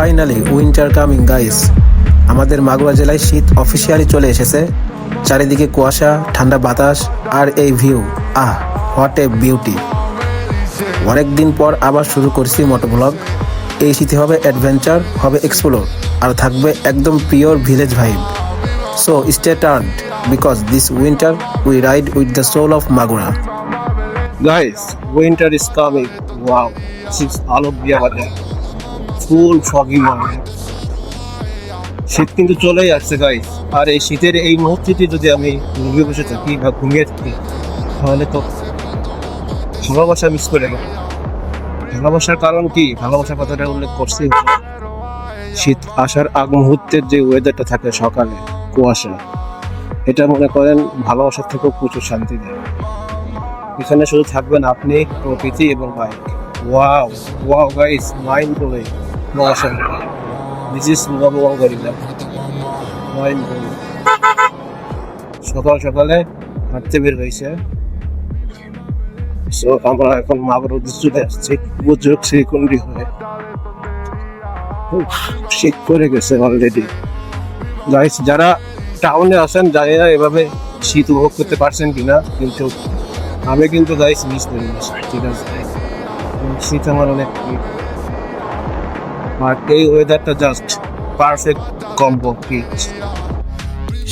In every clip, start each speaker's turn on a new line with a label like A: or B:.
A: Finally winter coming guys আমাদের মাগুরা জেলায় শীত অফিসিয়ালি চলে এসেছে। চারিদিকে কুয়াশা, ঠান্ডা বাতাস আর এই view ah what a beauty অনেক দিন পর আবার শুরু করছি মোটো ব্লগ এই শীতে হবে অ্যাডভেঞ্চার হবে এক্সপ্লোর আর থাকবে একদম pure village vibe so stay turn because this winter we ride with the soul of Magura guys winter is coming wow six আলোক দিয়া বাজে ফুল ফগি মনে শীত কিন্তু চলেই আসছে গাইস আর এই শীতের এই মুহূর্তটি যদি আমি ঘুমিয়ে বসে থাকি বা ঘুমিয়ে থাকি, তাহলে তো ভালোবাসা মিস করে গেল ভালোবাসার কারণ কি? ভালোবাসার কথাটা উল্লেখ করছি। শীত আসার আগ মুহূর্তের যে ওয়েদারটা থাকে সকালে, কুয়াশা, এটা মনে করেন ভালোবাসার থেকেও প্রচুর শান্তি দেয়। এখানে শুধু থাকবেন আপনি, প্রকৃতি এবং bike. Wow wow guys mind blowing blowing সকাল সকালে হাঁটতে বের হয়েছে। সো আমরা এখন মাগর চলে আসছি শ্রীকুণ্ডি হয়ে। শীত করে গেছে অলরেডি গাইস যারা টাউনে আছেন, জানি না এভাবে শীত উপভোগ করতে পারছেন কিনা, কিন্তু আমি কিন্তু গাইস মিস করি। ঠিক আছে? শীত আমার অনেক। আর এই ওয়েদারটা জাস্ট পারফেক্ট কম্বো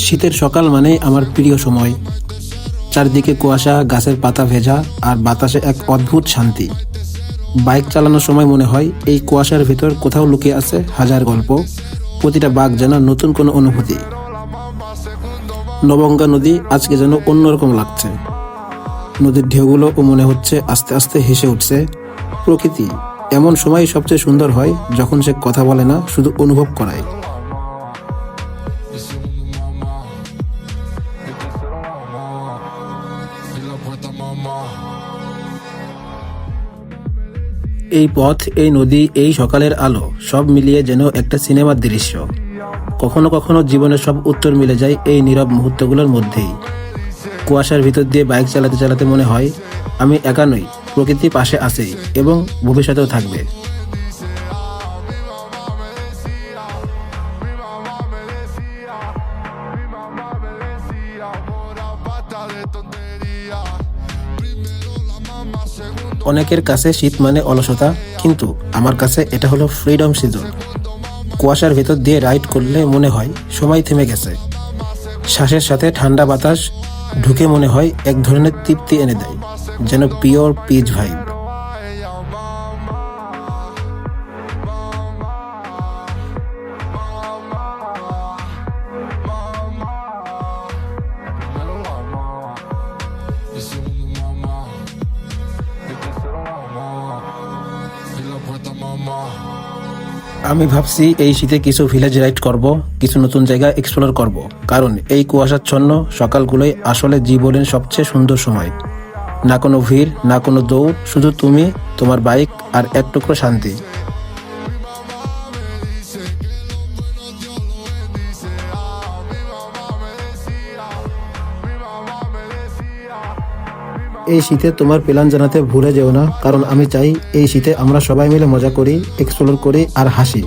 A: শীতের সকাল মানে আমার প্রিয় সময়। চারদিকে কুয়াশা, গাছের পাতা ভেজা আর বাতাসে এক অদ্ভুত শান্তি। বাইক চালানোর সময় মনে হয় এই কুয়াশার ভিতর কোথাও লুকিয়ে আছে হাজার গল্প। প্রতিটা বাঘ যেন নতুন কোনো অনুভূতি। নবঙ্গা নদী আজকে যেন অন্যরকম লাগছে। নদীর ঢেউগুলো মনে হচ্ছে আস্তে আস্তে হেসে উঠছে প্রকৃতি। এমন সময় সবচেয়ে সুন্দর হয় যখন সে কথা বলে না, শুধু অনুভব করায়। এই পথ, এই নদী, এই সকালের আলো, সব মিলিয়ে যেন একটা সিনেমার দৃশ্য। কখনো কখনো জীবনের সব উত্তর মিলে যায় এই নীরব মুহূর্তগুলোর মধ্যেই। কুয়াশার ভিতর দিয়ে বাইক চালাতে চালাতে মনে হয়, আমি একা নই। প্রকৃতি পাশে আছেই এবং ভবিষ্যতেও থাকবে। অনেকের কাছে শীত মানে অলসতা, কিন্তু আমার কাছে এটা হলো ফ্রিডম সিজন কুয়াশার ভেতর দিয়ে রাইড করলে মনে হয় সময় থেমে গেছে। শ্বাসের সাথে ঠান্ডা বাতাস ঢুকে মনে হয় এক ধরনের তৃপ্তি এনে দেয়। যেন পিওর পিচ ভাইব। আমি ভাবছি এই শীতে কিছু ভিলেজ রাইড করব, কিছু নতুন জায়গা এক্সপ্লোর করব। কারণ এই কুয়াশাচ্ছন্ন সকালগুলোই আসলে জীবনের সবচেয়ে সুন্দর সময়। না কোনো ভিড়, না কোনো দৌড়, শুধু তুমি, তোমার বাইক আর এক টুকরো শান্তি। এই শীতে তোমার প্ল্যান জানাতে ভুলে যেও না, কারণ আমি চাই এই শীতে আমরা সবাই মিলে মজা করি এক্সপ্লোর করি আর হাসি।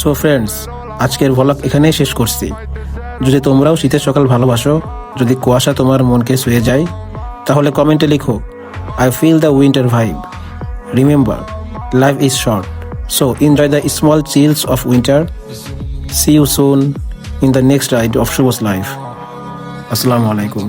A: সো ফ্রেন্ডস আজকের ভ্লগ এখানেই শেষ করছি। যদি তোমরাও শীতের সকাল ভালোবাসো, যদি কুয়াশা তোমার মনকে শুয়ে যায়, তাহলে কমেন্টে লিখো I feel the winter vibe remember life is short so enjoy the small chills of winter see you soon in the next ride of Shuvo's life আসসালামু আলাইকুম